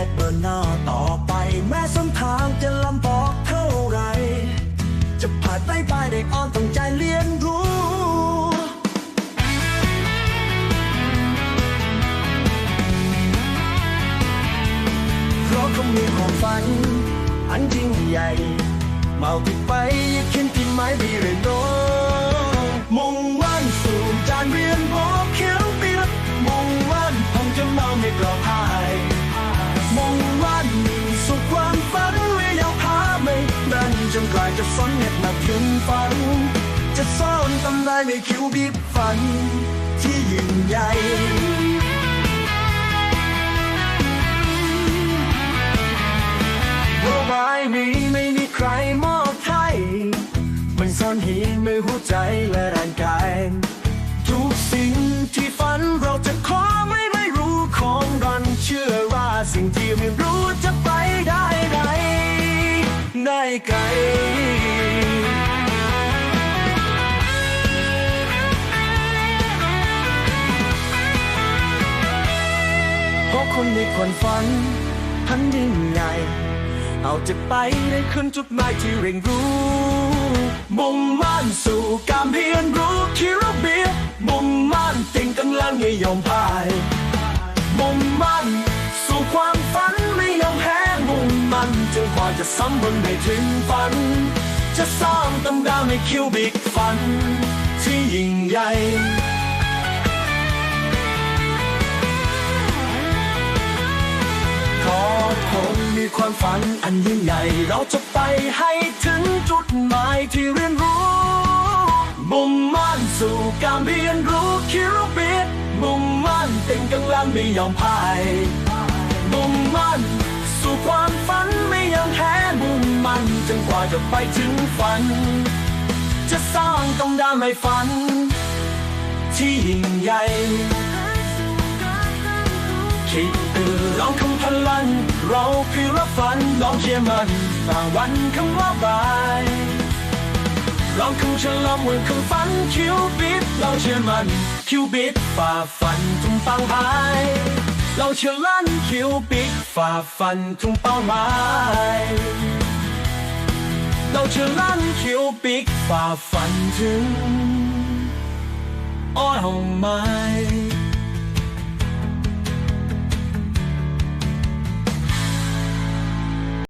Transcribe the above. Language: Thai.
และเดินหน้าต่อไป แม้ส้นทางจะลำบากเท่าไร จะผ่านไปไปเด็กอ่อนต้องใจเรียนรู้เพราะเขามีความฝัน อันยิ่งใหญ่ เมาติดไปอย่าคิดที่ไม้ดีเรียน จนกลายจะฝนเน็ดมาถึงฝัน จะซ่อนตำนานในคิวบีบฝัน ที่ยิ่งใหญ่ว่าไม้นี้ไม่มีใครมอบให้มันซ่อนหินในหัวใจและ ไกลเพราะคนมีความฝันทันยิ่งใหญ่ เอาจะไปได้ขึ้นจุดหมายที่เร่งรู้มุ่งมั่นสู่การเรียนรู้คิรเบียมุ่งมั่นติงกำลังไม่ยอมพ่ายมุ่งมั่น จนกว่าจะสำเร็จได้ถึงฝัน จะสร้างตำดาวในคิวบิกฝัน ที่ยิ่งใหญ่ขอผมมีความฝันอันยิ่งใหญ่ เราจะไปให้ถึงจุดหมายที่เรียนรู้ มุ่งมั่นสู่การเรียนรู้คิวบิดมุ่งมั่นเต็มกำลังไม่ยอมพ่ายมุ่งมั่น ความฝันไม่ยอมแพ้มุ่งมันจนกว่าจะไปถึงฝัน จะสร้างตำดาวในฝัน ที่ยิ่งใหญ่คิดตื่นลองคำพลังเราคือรับฝันลองเชื่อมันฝ่าวันคำว่าบายลองคำฉลองวันคำฝันคิวบิดเราเชื่อมันคิวบิดฝ่าฟันทุงเป้าหาย เราเชื่อลั่นคิวปิดฝ่าฟันทุงเป้าหมาย เราเชื่อลั่นคิวปิดฝ่าฟันถึงอ้อยหงไม้